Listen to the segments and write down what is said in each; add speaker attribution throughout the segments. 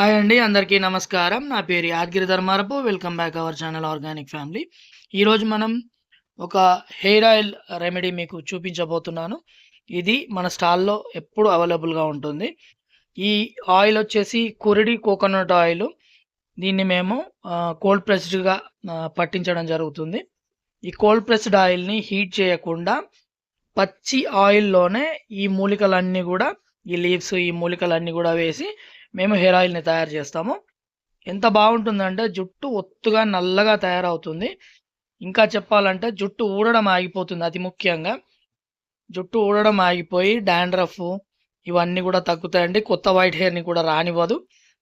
Speaker 1: Hi అండి అందరికీ నమస్కారం. నా పేరు Yadagiri Dharmarapu. Welcome back our channel organic family ఈరోజు మనం ఒక హెయిర్ ఆయిల్ రెమెడీ మీకు చూపించబోతున్నాను. ఇది మన స్టాల్లో ఎప్పుడు అవైలబుల్గా ఉంటుంది. ఈ ఆయిల్ వచ్చేసి కురిడి కోకోనట్ ఆయిల్. దీన్ని మేము కోల్డ్ ప్రెస్డ్గా పట్టించడం జరుగుతుంది. ఈ కోల్డ్ ప్రెస్డ్ ఆయిల్ని హీట్ చేయకుండా పచ్చి ఆయిల్లోనే ఈ మూలికలన్నీ కూడా ఈ లీవ్స్ ఈ మూలికలన్నీ కూడా వేసి మేము హెయిర్ ఆయిల్ని తయారు చేస్తాము. ఎంత బాగుంటుందంటే జుట్టు ఒత్తుగా నల్లగా తయారవుతుంది. ఇంకా చెప్పాలంటే జుట్టు ఊడడం ఆగిపోతుంది అతి ముఖ్యంగా. జుట్టు ఊడడం ఆగిపోయి డాండ్రఫ్ ఇవన్నీ కూడా తగ్గుతాయండి. కొత్త వైట్ హెయిర్ని కూడా రానివ్వదు.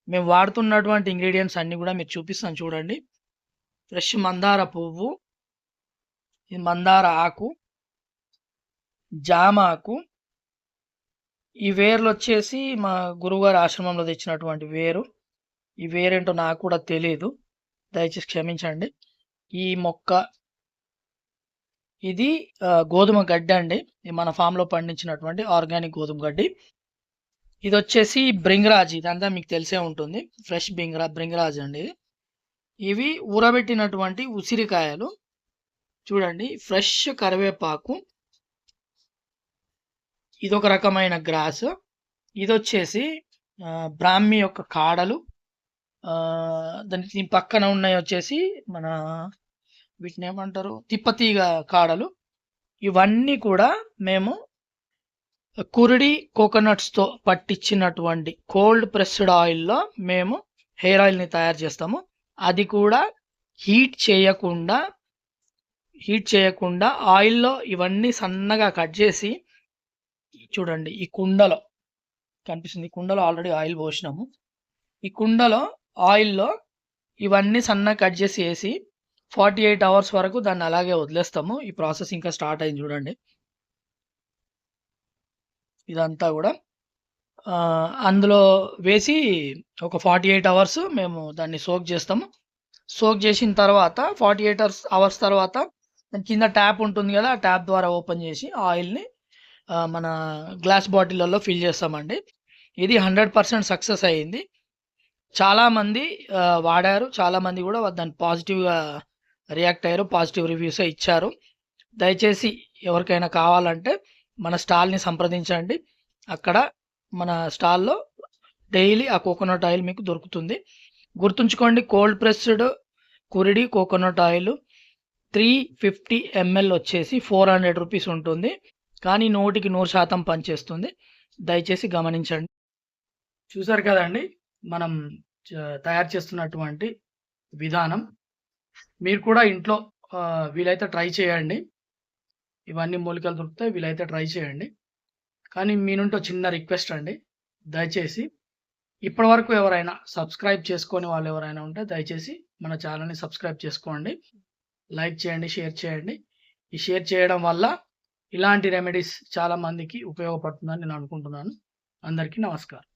Speaker 1: మేము వాడుతున్నటువంటి ఇంగ్రీడియంట్స్ అన్నీ కూడా మీరు చూపిస్తాను చూడండి. ఫ్రెష్ మందార పువ్వు ఇది మందార ఆకు జామ ఆకు ఈ వేర్లు వచ్చేసి మా గురువుగారి ఆశ్రమంలో తెచ్చినటువంటి వేరు. ఈ వేరేంటో నాకు కూడా తెలియదు దయచేసి క్షమించండి. ఈ మొక్క ఇది గోధుమ గడ్డి అండి. మన ఫామ్లో పండించినటువంటి ఆర్గానిక్ గోధుమ గడ్డి. ఇది వచ్చేసి బ్రింగరాజ్ ఇదంతా మీకు తెలిసే ఉంటుంది. ఫ్రెష్ బింగ్రా బ్రింగరాజ్ అండి ఇవి ఊరబెట్టినటువంటి ఉసిరికాయలు. చూడండి ఫ్రెష్ కరివేపాకు. ఇదొక రకమైన గ్రాస్. ఇది వచ్చేసి బ్రాహ్మి యొక్క కాడలు. దానికి దీని పక్కన ఉన్నాయి వచ్చేసి మన వీటిని ఏమంటారు? తిప్పతీగ కాడలు. ఇవన్నీ కూడా మేము కురిడి కోకోనట్స్తో పట్టించినటువంటి కోల్డ్ ప్రెస్డ్ ఆయిల్లో మేము హెయిర్ ఆయిల్ని తయారు చేస్తాము. అది కూడా హీట్ చేయకుండా హీట్ చేయకుండా ఆయిల్లో ఇవన్నీ సన్నగా కట్ చేసి చూడండి ఈ కుండలో కనిపిస్తుంది. ఈ కుండలో ఆల్రెడీ ఆయిల్ పోసినాము. ఈ కుండలో ఆయిల్లో ఇవన్నీ సన్నగా కట్ చేసి వేసి ఫార్టీ ఎయిట్ అవర్స్ వరకు దాన్ని అలాగే వదిలేస్తాము. ఈ ప్రాసెస్ ఇంకా స్టార్ట్ అయింది చూడండి. ఇదంతా కూడా అందులో వేసి ఒక ఫార్టీ ఎయిట్ అవర్స్ మేము దాన్ని సోక్ చేస్తాము. సోక్ చేసిన తర్వాత ఫార్టీ ఎయిట్ అవర్స్ అవర్స్ తర్వాత దాని కింద ట్యాప్ ఉంటుంది కదా ఆ ట్యాప్ ద్వారా ఓపెన్ చేసి ఆయిల్ని మన గ్లాస్ బాటిళ్ళల్లో ఫిల్ చేస్తామండి. ఇది హండ్రెడ్ పర్సెంట్ సక్సెస్ అయ్యింది. చాలామంది వాడారు. చాలామంది కూడా దాన్ని పాజిటివ్గా రియాక్ట్ అయ్యారు. పాజిటివ్ రివ్యూస్ ఇచ్చారు. దయచేసి ఎవరికైనా కావాలంటే మన స్టాల్ని సంప్రదించండి. అక్కడ మన స్టాల్లో డైలీ ఆ కోకోనట్ ఆయిల్ మీకు దొరుకుతుంది. గుర్తుంచుకోండి cold pressed Kuridi coconut oil three fifty ML వచ్చేసి ఫోర్ హండ్రెడ్ రూపీస్ ఉంటుంది. కానీ నూటికి నూరు శాతం పనిచేస్తుంది. దయచేసి గమనించండి. చూసారు కదండి మనం తయారు చేస్తున్నటువంటి విధానం. మీరు కూడా ఇంట్లో వీలైతే ట్రై చేయండి. ఇవన్నీ మూలికలు దొరుకుతాయి వీలైతే ట్రై చేయండి. కానీ మీ నుండి చిన్న రిక్వెస్ట్ అండి. దయచేసి ఇప్పటి వరకు ఎవరైనా సబ్స్క్రైబ్ చేసుకొని వాళ్ళు ఎవరైనా ఉంటే దయచేసి మన ఛానల్ని సబ్స్క్రైబ్ చేసుకోండి. లైక్ చేయండి షేర్ చేయండి. ఈ షేర్ చేయడం వల్ల ఇలాంటి రెమెడీస్ చాలా మందికి ఉపయోగపడుతుందని నేను అనుకుంటున్నాను. అందరికీ నమస్కారం.